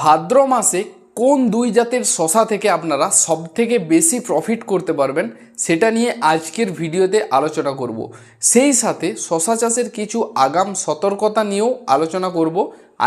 ভাদ্র মাসে কোন দুই জাতের শশা থেকে আপনারা সব থেকে বেশি প্রফিট করতে পারবেন, সেটা নিয়ে আজকের ভিডিওতে আলোচনা করব। সেই সাথে শশা চাষের কিছু আগাম সতর্কতা নিয়েও আলোচনা করব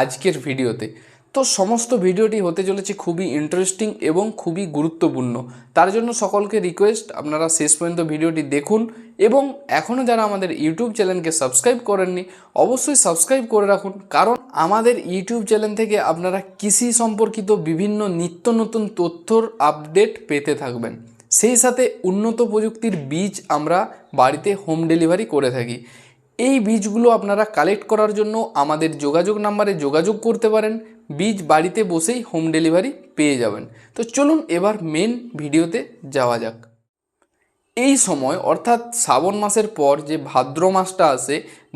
আজকের ভিডিওতে। তো সমস্ত ভিডিওটি হতে চলেছে খুবই ইন্টারেস্টিং এবং খুবই গুরুত্বপূর্ণ। তার জন্য সকলকে রিকোয়েস্ট আপনারা শেষ পর্যন্ত ভিডিওটি দেখুন এবং এখনও যারা আমাদের ইউটিউব চ্যানেলকে সাবস্ক্রাইব করেননি, অবশ্যই সাবস্ক্রাইব করে রাখুন। কারণ আমাদের ইউটিউব চ্যানেল থেকে আপনারা কৃষি সম্পর্কিত বিভিন্ন নিত্য নতুন তথ্যর আপডেট পেতে থাকবেন। সেই সাথে উন্নত প্রযুক্তির বীজ আমরা বাড়িতে হোম ডেলিভারি করে থাকি। এই বীজগুলো আপনারা কালেক্ট করার জন্য আমাদের যোগাযোগ নাম্বারে যোগাযোগ করতে পারেন। বীজ বাড়িতে বসেই হোম ডেলিভারি পেয়ে যাবেন। তো চলুন এবার মেন ভিডিওতে যাওয়া যাক। এই সময়, অর্থাৎ শ্রাবণ মাসের পর যে ভাদ্র মাসটা আসে,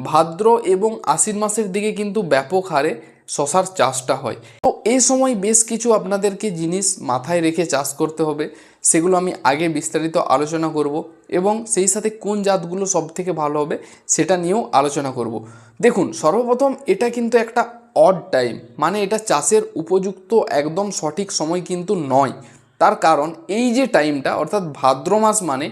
ভাদ্র এবং আশ্বিন মাসের দিকে কিন্তু ব্যাপক হারে শশার চাষটা হয়। তো এই সময় বেশ কিছু আপনাদেরকে জিনিস মাথায় রেখে চাষ করতে হবে, সেগুলো আমি আগে বিস্তারিত আলোচনা করব এবং সেই সাথে কোন জাতগুলো সব থেকে ভালো হবে সেটা নিয়েও আলোচনা করব। দেখুন, সর্বপ্রথম এটা কিন্তু একটা অড টাইম মানে এটা চাষের উপযুক্ত একদম সঠিক সময় কিন্তু নয়। তার কারণ এই যে টাইমটা অর্থাৎ ভাদ্র মাস মানে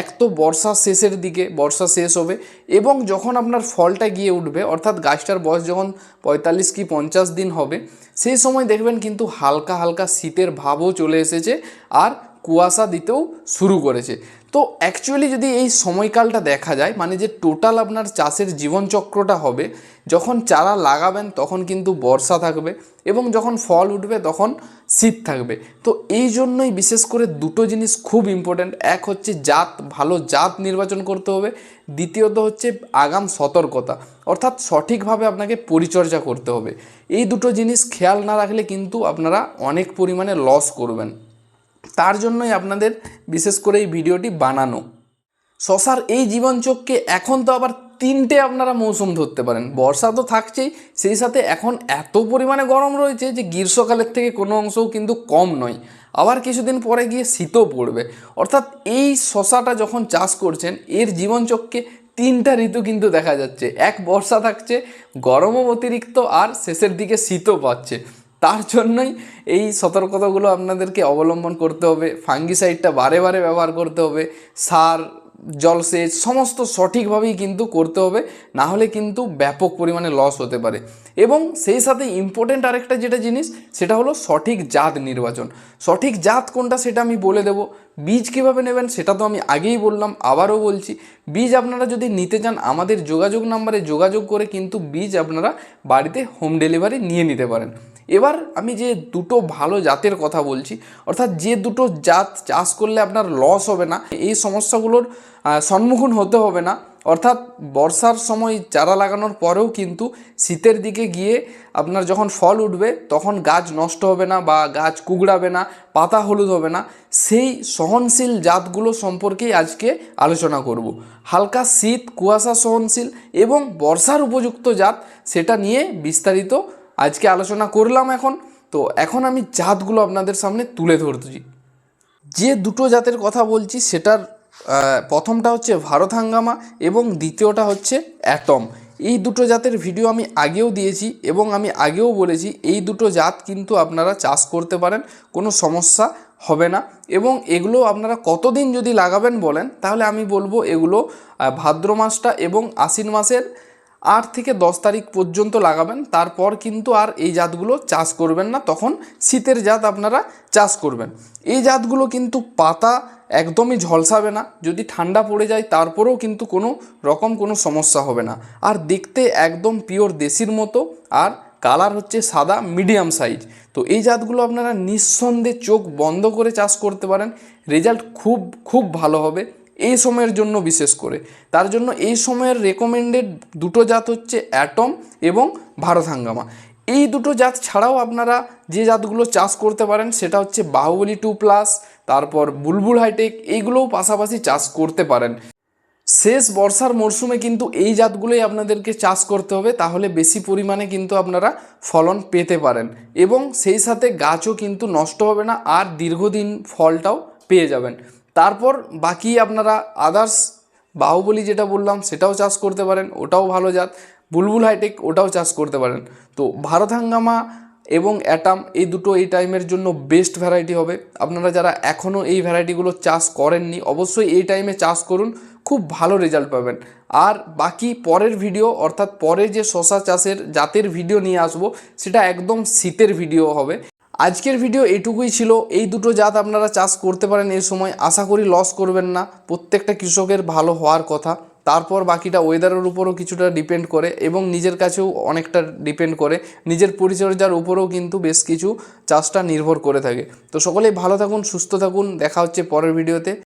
এক তো বর্ষা শেষের দিকে, বর্ষা শেষ হবে এবং যখন আপনার ফলটা গিয়ে উঠবে, অর্থাৎ গাছটার বয়স যখন পঁয়তাল্লিশ কি পঞ্চাশ দিন হবে, সেই সময় দেখবেন কিন্তু হালকা হালকা শীতের ভাবও চলে এসেছে। আর কুয়াশা দিতেও শুরু করেছে। তো অ্যাকচুয়ালি যদি এই সময়কালটা দেখা যায় মানে যে টোটাল আপনার চাষের জীবনচক্রটা হবে, যখন চারা লাগাবেন তখন কিন্তু বর্ষা থাকবে এবং যখন ফল উঠবে তখন শীত থাকবে। তো এই জন্যই বিশেষ করে দুটো জিনিস খুব ইম্পর্ট্যান্ট এক হচ্ছে জাত, ভালো জাত নির্বাচন করতে হবে, দ্বিতীয়ত হচ্ছে আগাম সতর্কতা, অর্থাৎ সঠিকভাবে আপনাকে পরিচর্যা করতে হবে। এই দুটো জিনিস খেয়াল না রাখলে কিন্তু আপনারা অনেক পরিমাণে লস করবেন। তার জন্যই আপনাদের বিশেষ করে এই ভিডিওটি বানানো। শশার এই জীবনচক্রকে এখন তো আবার তিনটে আপনারা মৌসুম ধরতে পারেন। বর্ষা তো থাকছেই, সেই সাথে এখন এত পরিমাণে গরম রয়েছে যে গ্রীষ্মকালের থেকে কোনো অংশও কিন্তু কম নয়। আবার কিছুদিন পরে গিয়ে শীতও পড়বে। অর্থাৎ এই শশাটা যখন চাষ করছেন, এর জীবনচক্রে তিনটা ঋতু কিন্তু দেখা যাচ্ছে। এক বর্ষা থাকছে, গরমও অতিরিক্ত, আর শেষের দিকে শীতও পাচ্ছে। তার জন্যই এই সতর্কতাগুলো আপনাদেরকে অবলম্বন করতে হবে ফাঙ্গিসাইডটা বারে বারে ব্যবহার করতে হবে, সার, জলসেচ, সমস্ত সঠিকভাবেই কিন্তু করতে হবে, না হলে কিন্তু ব্যাপক পরিমাণে লস হতে পারে। এবং সেই সাথে ইম্পর্টেন্ট আরেকটা যেটা জিনিস, সেটা হলো সঠিক জাত নির্বাচন। সঠিক জাত কোনটা সেটা আমি বলে দেব। বীজ কীভাবে নেবেন সেটা তো আমি আগেই বললাম, আবারও বলছি। বীজ আপনারা যদি নিতে চান, আমাদের যোগাযোগ নাম্বারে যোগাযোগ করে কিন্তু বীজ আপনারা বাড়িতে হোম ডেলিভারি নিয়ে নিতে পারেন। এবার আমি যে দুটো ভালো জাতের কথা বলছি, অর্থাৎ যে দুটো জাত চাষ করলে আপনার লস হবে না, এই সমস্যাগুলোর সম্মুখীন হতে হবে না। অর্থাৎ বর্ষার সময় চারা লাগানোর পরেও কিন্তু শীতের দিকে গিয়ে আপনার যখন ফল উঠবে, তখন গাছ নষ্ট হবে না বা গাছ কুকড়াবে না, পাতা হলুদ হবে না। সেই সহনশীল জাতগুলো সম্পর্কেই আজকে আলোচনা করব। হালকা শীত, কুয়াশা সহনশীল এবং বর্ষার উপযুক্ত জাত, সেটা নিয়ে বিস্তারিত আজকে আলোচনা করলাম এখন। তো এখন আমি জাতগুলো আপনাদের সামনে তুলে ধরছি। যে দুটো জাতের কথা বলছি, সেটার প্রথমটা হচ্ছে ভারত হাঙ্গামা এবং দ্বিতীয়টা হচ্ছে অ্যাটম। এই দুটো জাতের ভিডিও আমি আগেও দিয়েছি এবং আমি আগেও বলেছি, এই দুটো জাত কিন্তু আপনারা চাষ করতে পারেন, কোনো সমস্যা হবে না। এবং এগুলো আপনারা কতদিন যদি লাগাবেন বলেন, তাহলে আমি বলব এগুলো ভাদ্র মাসটা এবং আশ্বিন মাসের আট থেকে দশ তারিখ পর্যন্ত লাগাবেন, তারপর কিন্তু আর এই জাতগুলো চাষ করবেন না, তখন শীতের জাত আপনারা চাষ করবেন। এই জাতগুলো কিন্তু পাতা একদমই ঝলসাবে না, যদি ঠান্ডা পড়ে যায় তারপরেও কিন্তু কোনো রকম কোনো সমস্যা হবে না। আর দেখতে একদম পিওর দেশির মতো, আর কালার হচ্ছে সাদা মিডিয়াম সাইজ। তো এই জাতগুলো আপনারা নিঃসন্দেহে চোখ বন্ধ করে চাষ করতে পারেন, রেজাল্ট খুব খুব ভালো হবে। এই সময়ের জন্য বিশেষ করে। তার জন্য এই সময়ের রেকমেন্ডেড দুটো জাত হচ্ছে অ্যাটম এবং ভারত হাঙ্গামা। এই দুটো জাত ছাড়াও আপনারা যে জাতগুলো চাষ করতে পারেন, সেটা হচ্ছে বাহুবলি টু প্লাস তারপর বুলবুল হাইটেক, এইগুলোও পাশাপাশি চাষ করতে পারেন। শেষ বর্ষার মরশুমে কিন্তু এই জাতগুলোই আপনাদেরকে চাষ করতে হবে, তাহলে বেশি পরিমাণে কিন্তু আপনারা ফলন পেতে পারেন। এবং সেই সাথে গাছও কিন্তু নষ্ট হবে না, আর দীর্ঘদিন ফলটাও পেয়ে যাবেন। তারপর বাকি আপনারা আদার্স বাহুবলী যেটা বললাম, সেটাও চাষ করতে পারেন, ওটাও ভালো জাত। বুলবুল হাইটেক, ওটাও চাষ করতে পারেন। তো ভারত হাঙ্গামা এবং অ্যাটাম এই দুটো এই টাইমের জন্য বেস্ট ভ্যারাইটি হবে। আপনারা যারা এখনও এই ভ্যারাইটিগুলো চাষ করেননি, অবশ্যই এই টাইমে চাষ করুন, খুব ভালো রেজাল্ট পাবেন। আর বাকি পরের ভিডিও অর্থাৎ পরে যে শশা চাষের জাতের ভিডিও নিয়ে আসব, সেটা একদম শীতের ভিডিও হবে। আজকের ভিডিও এটুকুই ছিল। এই দুটো জাত আপনারা চাষ করতে পারেন এই সময়। আশা করি লস করবেন না। প্রত্যেকটা কৃষকের ভালো হওয়ার কথা। তারপর বাকিটা ওয়েদারের উপরও কিছুটা ডিপেন্ড করে এবং নিজের কাছেও অনেকটা ডিপেন্ড করে। নিজের পরিচর্যার উপরেও কিন্তু বেশ কিছু চাষটা নির্ভর করে থাকে। তো সকলেই ভালো থাকুন, সুস্থ থাকুন। দেখা হচ্ছে পরের ভিডিওতে